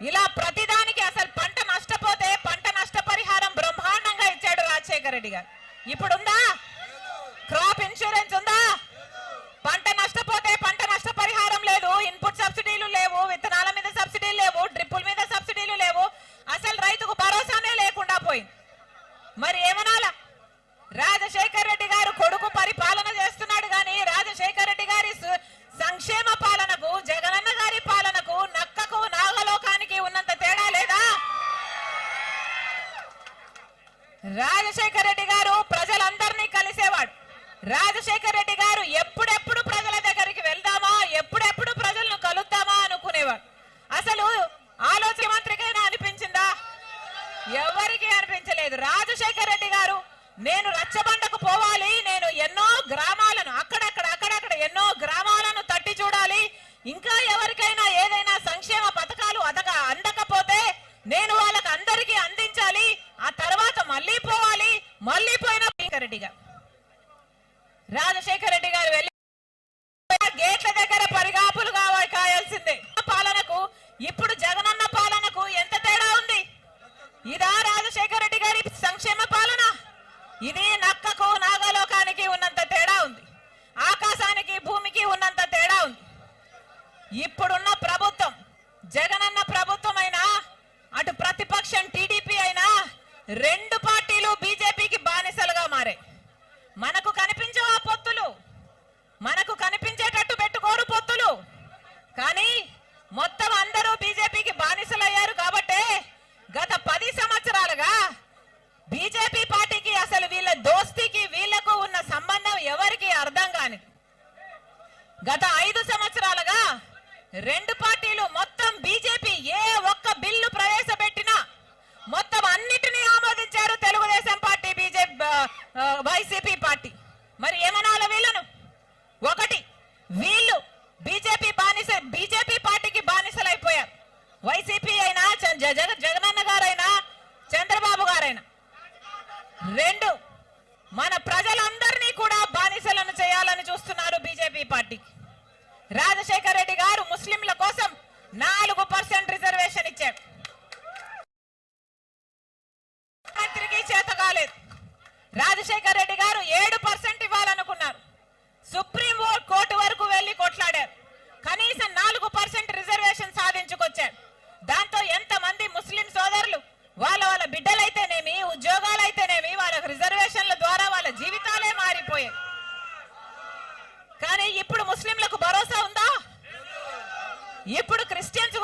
ఇలా ప్రతిదానికి అసలు పంట నష్టపోతే పంట నష్టపరిహారం బ్రహ్మాండంగా ఇచ్చాడు రాజశేఖర రెడ్డి గారు. ఇప్పుడుందా? క్రాప్ ఇన్సూరెన్స్ ఉందా పంట నష్టపోతే పంట నష్టపరిహారం లేదు ఇన్పుట్ సబ్సిడీలు లేవు విత్తనాల మీద సబ్సిడీలు లేవు డ్రిప్పుల మీద సబ్సిడీలు లేవు అసలు రైతుకు భరోసానే లేకుండా పోయింది మరి ఏమనాలా రాజశేఖర్ రెడ్డి గారు కొడుకు పరిపాలన చేస్తున్నాడు కానీ రాజశేఖర్ రెడ్డి గారి సు- సంక్షేమ పాలనకు జగనన్న గారి పాలనకు నక్కకు నాగలోకానికి ఉన్నంత తేడా లేదా రాజశేఖర రెడ్డి గారు ప్రజలందరినీ కలిసేవాడు. రాజశేఖర రెడ్డి గారు ఎప్పుడెప్పుడు ప్రజల దగ్గరికి వెళ్దామా ఎప్పుడెప్పుడు ప్రజలను కలుద్దామా అనుకునేవాడు. అసలు ఆలోచన మంత్రికైనా అనిపించిందా? ఎవరికి అనిపించలేదు. రాజశేఖర రెడ్డి గారు నేను రచ్చబండకు పోవాలి నేను ఎన్నో గ్రామాలు మళ్ళీ పోవాలి మళ్ళీ పోయిన రాజశేఖర రెడ్డి గారు రాజశేఖర రెడ్డి గారు వెళ్ళి గేట్ల దగ్గర పరిగాపులు కావాలి కాయాల్సిందే. పాలనకు ఇప్పుడు జగనన్న పాలనకు ఎంత తేడా ఉంది? ఇదా రాజశేఖర రెడ్డి గారి సంక్షేమ పాలన? ఇది నక్కకు నాగలోకానికి ఉన్నంత తేడా ఉంది. ఆకాశానికి భూమికి ఉన్నంత తేడా ఉంది. ఇప్పుడున్న ప్రభుత్వం జగనన్న ప్రభుత్వం అయినా అటు ప్రతిపక్షం టీడీపీ అయినా రెండు గత ఐదు సంవత్సరాలుగా రెండు పార్టీలు మొత్తం బీజేపీ ఏ ఒక్క బిల్లు ప్రవేశపెట్టినా మొత్తం అన్నిటినీ ఆమోదించారు Telugu Desam party BJP YCP party. మరి ఏమనాల వీళ్ళను? ఒకటి వీళ్ళు బీజేపీ బానిస బీజేపీ పార్టీకి బానిసలైపోయారు. వైసీపీ అయినా జగ జగనన్న గారైనా చంద్రబాబు గారైనా. రెండు మన ప్రజలందరినీ కూడా బానిసలను చేయాలని చూస్తున్నారు బీజేపీ పార్టీకి. రాజశేఖర రెడ్డి గారు ముస్లింల కోసం నాలుగు పర్సెంట్ రిజర్వేషన్ ఇచ్చారు. మంత్రికి చేత కాలేదు. రాజశేఖర రెడ్డి గారు ఏడు పర్సెంట్ ఇవ్వాలనుకున్నారు. సుప్రీం కోర్టు వరకు వెళ్ళి కొట్లాడారు. కనీసం నాలుగు పర్సెంట్ రిజర్వేషన్ సాధించుకొచ్చారు. దాంతో ఎంత మంది ముస్లిం సోదరులు వాళ్ళ వాళ్ళ బిడ్డలైతేనేమి ఉద్యోగాలు అయితేనేమి వాళ్ళ రిజర్వేషన్ల ద్వారా వాళ్ళ జీవితాలే మారిపోయాయి. కానీ ఇప్పుడు ముస్లింలకు ఇప్పుడు క్రిస్టియన్స్